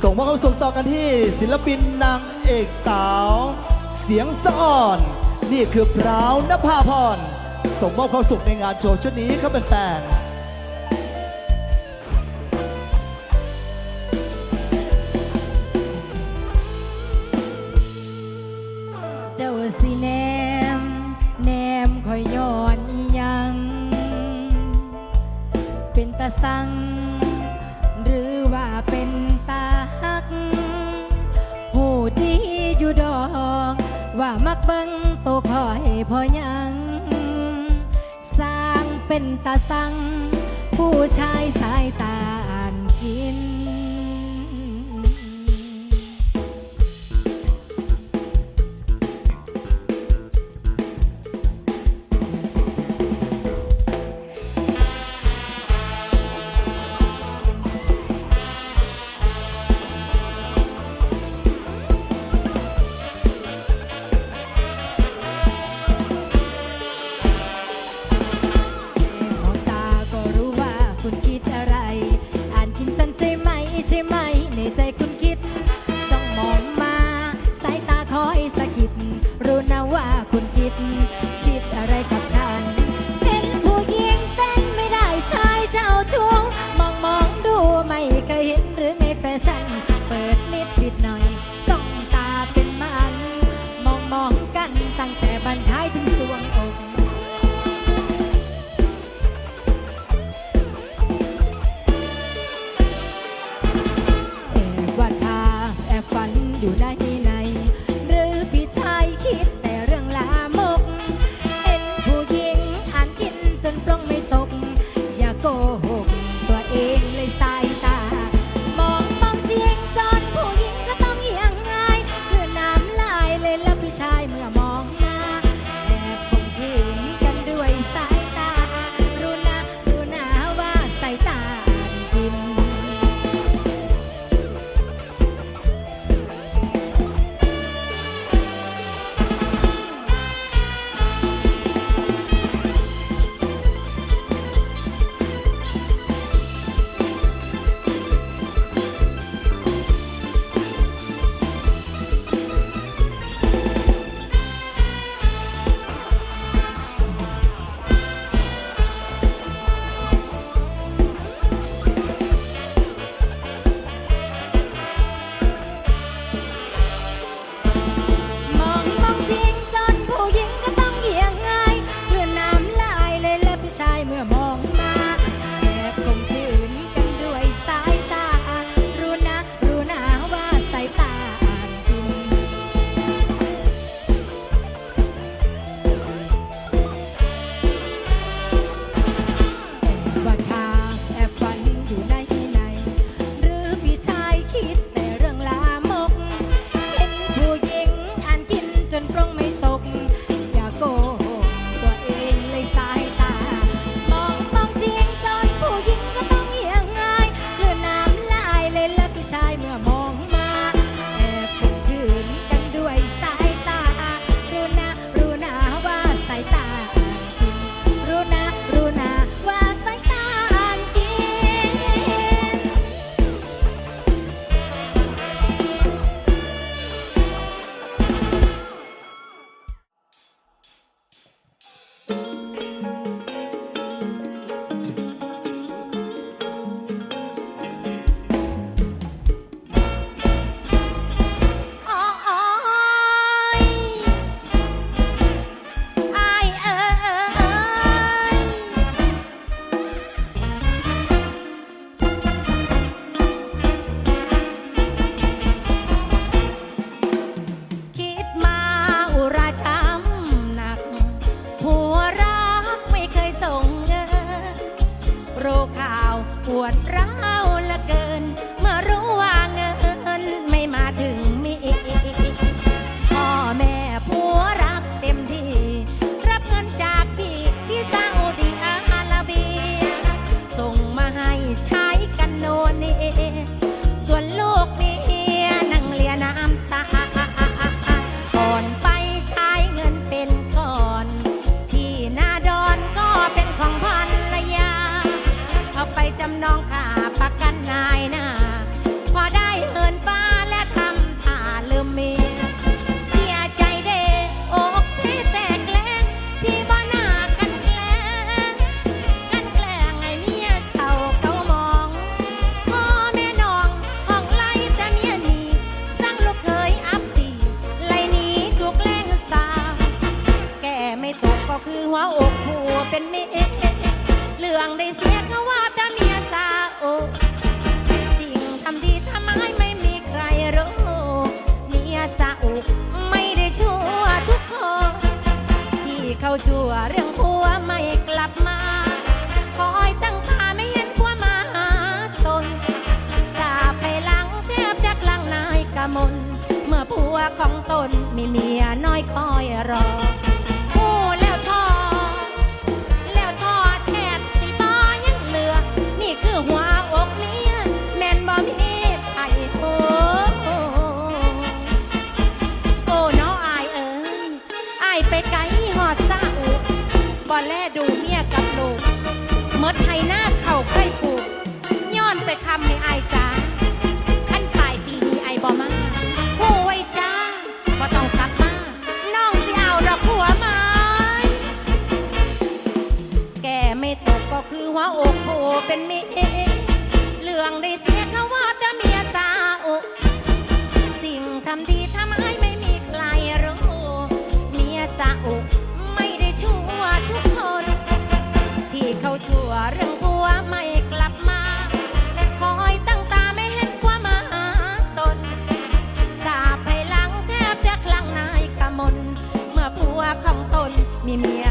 ส่งมอบความสุขต่อกันที่ศิลปินนางเอกสาว เสียงสะอ่อน นี่คือพราวนภาพรส่งมอบความสุขในงานโชว์ชุดนี้เขาเป็นแฟนเจ้าสีแนม แนมคอยย้อน ตะสัง หรือว่าเป็นตาหักหูดีอยู่ดอกว่ามักเบิ้งโตคอยพอยัง สร้างเป็นตาสัง ผู้ชายสายตาอันกิน อยู่ได้ วนร้าว ผัวเป็นเมเรื่องได้เสียก็ว่าแต่เมียสาวสิ่งทำดีทำไมไม่มีใครรู้เมียสาวไม่ได้ชั่วทุกคนที่เขาชั่วเรื่องผัวไม่กลับมาคอยตั้งตาไม่เห็นผัวมาหาตนสาบไปหลังแทบจะกลางนายกะมนเมื่อผัวของตนมีเมียน้อยคอยรอ แลดูเมียกับลูกเมดไทยหน้าเข่าใกล้ปลูกย้อนไปคำให้อายจ้าขั้นปลายปีนี้ไอายบ่มาผู้ไว้จ้าบ่ต้องกลับมาน้องสิเอาดอกหัวไม้แกไม่ตกก็คือหัวอกโผเป็นเมเรื่องได้เสียเขาว่าแต่เมียสาวสิ่งทำดีทำให้ไม่มีใครรู้เมียสาว เขาชั่วเรื่องผัวไม่กลับมา คอยตั้งตาไม่เห็นผัวมาหาตน สาบไปหลังแทบจะคลั่งนายกะมนเมื่อผัวของตนมีเมีย